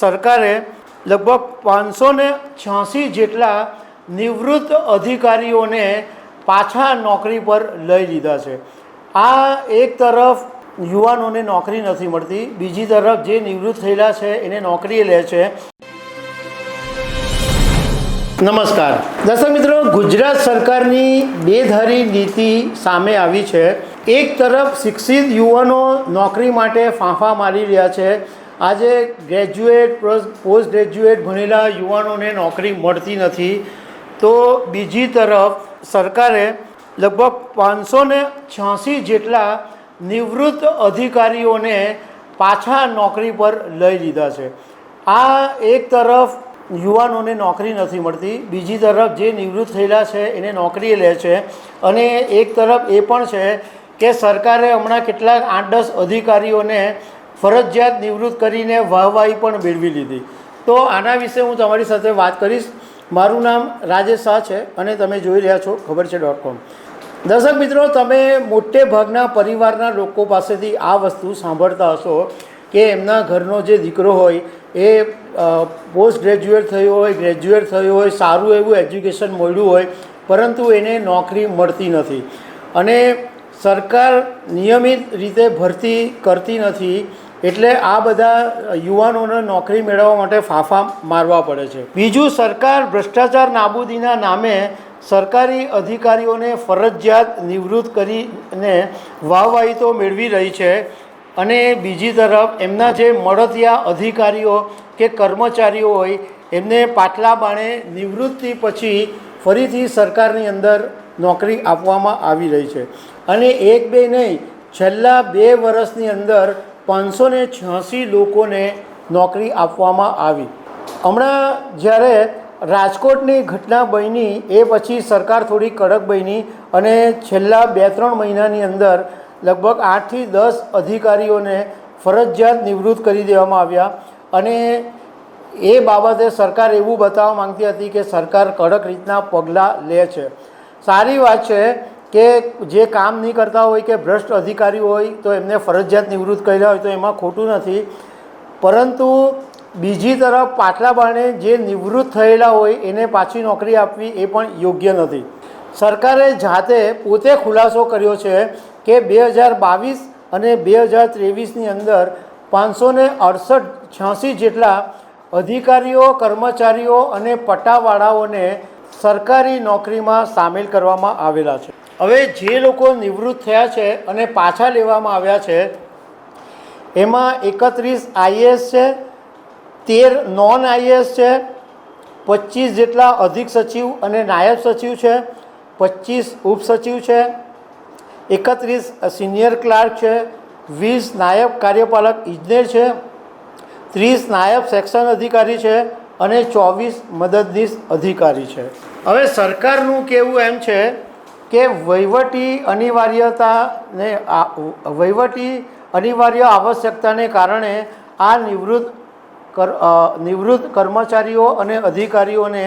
સરકારે લગભગ પાંચસો ને છ્યાસી જેટલા નિવૃત્ત અધિકારીઓને પાછા નોકરી પર લઈ લીધા છે. આ એક તરફ યુવાનોને નોકરી નથી મળતી, બીજી તરફ જે નિવૃત્ત થયેલા છે એને નોકરી લે છે. નમસ્કાર. દર્શક મિત્રો, ગુજરાત સરકારની બેધારી નીતિ સામે આવી છે. એક તરફ શિક્ષિત યુવાનો નોકરી માટે ફાંફા મારી રહ્યા છે આજે ગ્રેજ્યુએટ પોસ્ટ ગ્રેજ્યુએટ ભણેલા યુવાનોને નોકરી મળતી નથી. તો બીજી તરફ સરકારે લગભગ પાંચસો ને છ્યાસી જેટલા નિવૃત્ત અધિકારીઓને પાછા નોકરી પર લઈ લીધા છે. આ એક તરફ યુવાનોને નોકરી નથી મળતી, બીજી તરફ જે નિવૃત્ત થયેલા છે એને નોકરી લે છે. અને એક તરફ એ પણ છે કે સરકારે હમણાં કેટલાક આઠ દસ અધિકારીઓને ફરજિયાત નિવૃત્ત કરીને વાહવાહી પણ મેળવી લીધી. તો આના વિશે હું તમારી સાથે વાત કરીશ. મારું નામ રાજેશ શાહ છે અને તમે જોઈ રહ્યા છો ખબર છે ડોટ કોમ દર્શક મિત્રો, તમે મોટે ભાગના પરિવારના લોકો પાસેથી આ વસ્તુ સાંભળતા હશો કે એમના ઘરનો જે દીકરો હોય એ પોસ્ટ ગ્રેજ્યુએટ થયો હોય ગ્રેજ્યુએટ થયો હોય, સારું એવું એજ્યુકેશન મળ્યું હોય, પરંતુ એને નોકરી મળતી નથી. અને સરકાર નિયમિત રીતે ભરતી કરતી નથી એટલે આ બધા યુવાનોને નોકરી મેળવવા માટે ફાંફા મારવા પડે છે. બીજું, સરકાર ભ્રષ્ટાચાર નાબૂદીના નામે સરકારી અધિકારીઓને ફરજિયાત નિવૃત્ત કરીને વાહવાહી તો મેળવી રહી છે. અને બીજી તરફ, એમના જે મળતિયા અધિકારીઓ કે કર્મચારીઓ હોય, એમને પાટલા બાણે નિવૃત્તિ પછી ફરીથી સરકારની અંદર નોકરી આપવામાં આવી રહી છે. અને એક બે નહીં, છેલ્લા બે વર્ષની અંદર પાંચસો ને છ્યાસી લોકોને નોકરી આપવામાં આવી. હમણાં જ્યારે રાજકોટની ઘટના બની, એ પછી સરકાર થોડી કડક બની અને છેલ્લા બે ત્રણ મહિનાની અંદર લગભગ આઠથી દસ અધિકારીઓને ફરજિયાત નિવૃત્ત કરી દેવામાં આવ્યા. અને એ બાબતે સરકાર એવું બતાવવા માંગતી હતી કે સરકાર કડક રીતના પગલાં લે છે. સારી વાત છે કે જે કામ નહીં કરતા હોય કે ભ્રષ્ટ અધિકારી હોય તો એમને ફરજિયાત નિવૃત્ત કર્યા હોય તો એમાં ખોટું નથી. પરંતુ બીજી તરફ પાટલા બાણે જે નિવૃત્ત થયેલા હોય એને પાછી નોકરી આપવી એ પણ યોગ્ય નથી. સરકારે જાતે પોતે ખુલાસો કર્યો છે કે બે હજાર બાવીસ અને બે હજાર ત્રેવીસની અંદર પાંચસો ને અડસઠ છ્યાસી જેટલા અધિકારીઓ, કર્મચારીઓ અને પટ્ટાવાળાઓને સરકારી નોકરીમાં સામેલ કરવામાં આવેલા છે. હવે જે લોકો નિવૃત્ત થયા છે અને પાછા લેવામાં આવ્યા છે, એમાં એકત્રીસ આઈએએસ છે, તેર નોન આઈએએસ છે, પચીસ જેટલા અધિક સચિવ અને નાયબ સચિવ છે, પચીસ ઉપસચિવ છે, એકત્રીસ સિનિયર ક્લાર્ક છે, વીસ નાયબ કાર્યપાલક ઇજનેર છે, ત્રીસ નાયબ સેક્શન અધિકારી છે અને ચોવીસ મદદનીશ અધિકારી છે. હવે સરકારનું કહેવું એમ છે કે વહીવટી અનિવાર્યતાને વહીવટી અનિવાર્ય આવશ્યકતાને કારણે આ નિવૃત્ત કર નિવૃત્ત કર્મચારીઓ અને અધિકારીઓને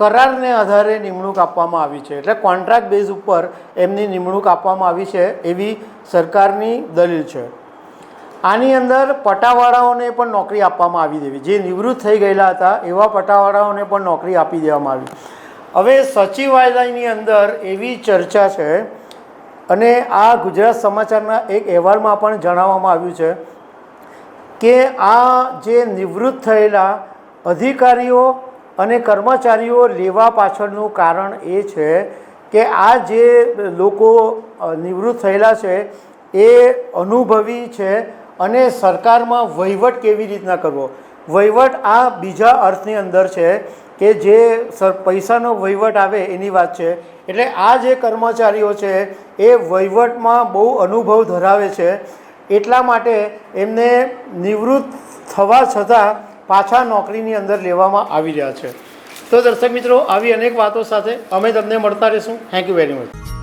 કરારને આધારે નિમણૂક આપવામાં આવી છે. એટલે કોન્ટ્રાક્ટ બેઝ ઉપર એમની નિમણૂક આપવામાં આવી છે એવી સરકારની દલીલ છે. આની અંદર પટાવાળાઓને પણ નોકરી આપવામાં આવી દેવી. જે નિવૃત્ત થઈ ગયેલા હતા એવા પટાવાળાઓને પણ નોકરી આપી દેવામાં આવી. હવે સચિવાલયની અંદર એવી ચર્ચા છે અને આ ગુજરાત સમાચારના એક અહેવાલમાં પણ જણાવવામાં આવ્યું છે કે આ જે નિવૃત્ત થયેલા અધિકારીઓ અને કર્મચારીઓ લેવા પાછળનું કારણ એ છે કે આ જે લોકો નિવૃત્ત થયેલા છે એ અનુભવી છે અને સરકારમાં વહીવટ કેવી રીતના કરવો? વહીવટ આ બીજા અર્થની અંદર છે કે જે સર પૈસાનો વહીવટ આવે એની વાત છે. એટલે આ જે કર્મચારીઓ છે, એ વહીવટમાં બહુ અનુભવ ધરાવે છે. એટલા માટે એમને નિવૃત્ત થવા છતાં પાછા નોકરીની અંદર લેવામાં આવી રહ્યા છે. તો દર્શક મિત્રો, આવી અનેક વાતો સાથે અમે તમને મળતા રહીશું. Thank you very much